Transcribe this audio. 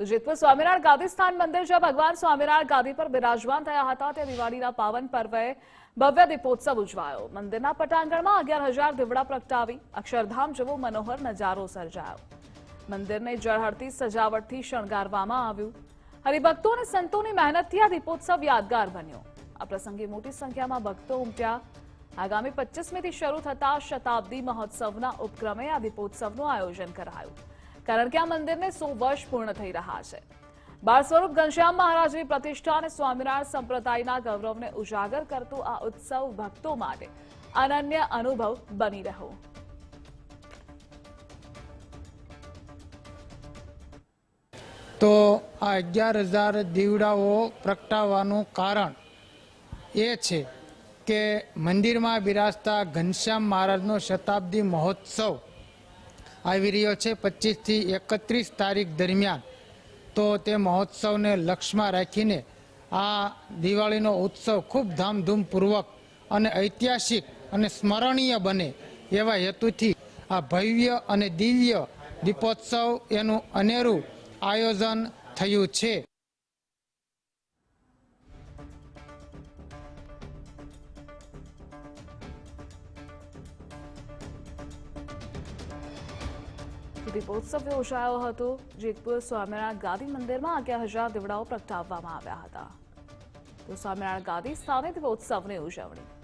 તો જેતપુર સ્વામિનારાયણ ગાદીસ્થાન મંદિર જ્યાં ભગવાન સ્વામિનારાયણ ગાદી પર બિરાજમાન થયા હતા, ત્યાં દિવાળીના પાવન પર્વે ભવ્ય દીપોત્સવ ઉજવાયો. મંદિરના પટાંગણમાં અગિયાર હજાર દીવડા પ્રગટાવી અક્ષરધામ જેવો મનોહર નજારો સર્જાયો. મંદિરને જળહળતી સજાવટથી શણગારવામાં આવ્યું. હરિભક્તો અને સંતોની મહેનતથી આ દીપોત્સવ યાદગાર બન્યો. આ પ્રસંગે મોટી સંખ્યામાં ભક્તો ઉમટ્યા. આગામી પચીસમીથી શરૂ થતા શતાબ્દી મહોત્સવના ઉપક્રમે આ દીપોત્સવનું આયોજન કરાયું. કારણ કે આ મંદિરને સો વર્ષ પૂર્ણ થઈ રહ્યા છે. બાળ સ્વરૂપ ઘનશ્યામ મહારાજની પ્રતિષ્ઠા અને સ્વામિનારાયણ સંપ્રદાયના ગૌરવને ઉજાગર કરતું આ ઉત્સવ ભક્તો માટે અનન્ય અનુભવ બની રહ્યો. તો આ અગિયાર હજાર દીવડાઓ પ્રગટાવવાનું કારણ એ છે કે મંદિરમાં બિરાજતા ઘનશ્યામ મહારાજનો શતાબ્દી મહોત્સવ આવી રહ્યો છે પચીસથી એકત્રીસ તારીખ દરમિયાન. તો તે મહોત્સવને લક્ષમાં રાખીને આ દિવાળીનો ઉત્સવ ખૂબ ધામધૂમપૂર્વક અને ઐતિહાસિક અને સ્મરણીય બને એવા હેતુથી આ ભવ્ય અને દિવ્ય દીપોત્સવ એનું અનેરું આયોજન થયું છે. દીપોત્સવ યોજાયો હતો, જેતપુર સ્વામિનારાયણ ગાદી મંદિરમાં અગિયાર હજાર દીવડાઓ પ્રગટાવવામાં આવ્યા હતા. તો સ્વામિનારાયણ ગાદી સ્થાને દીપોત્સવની ઉજવણી.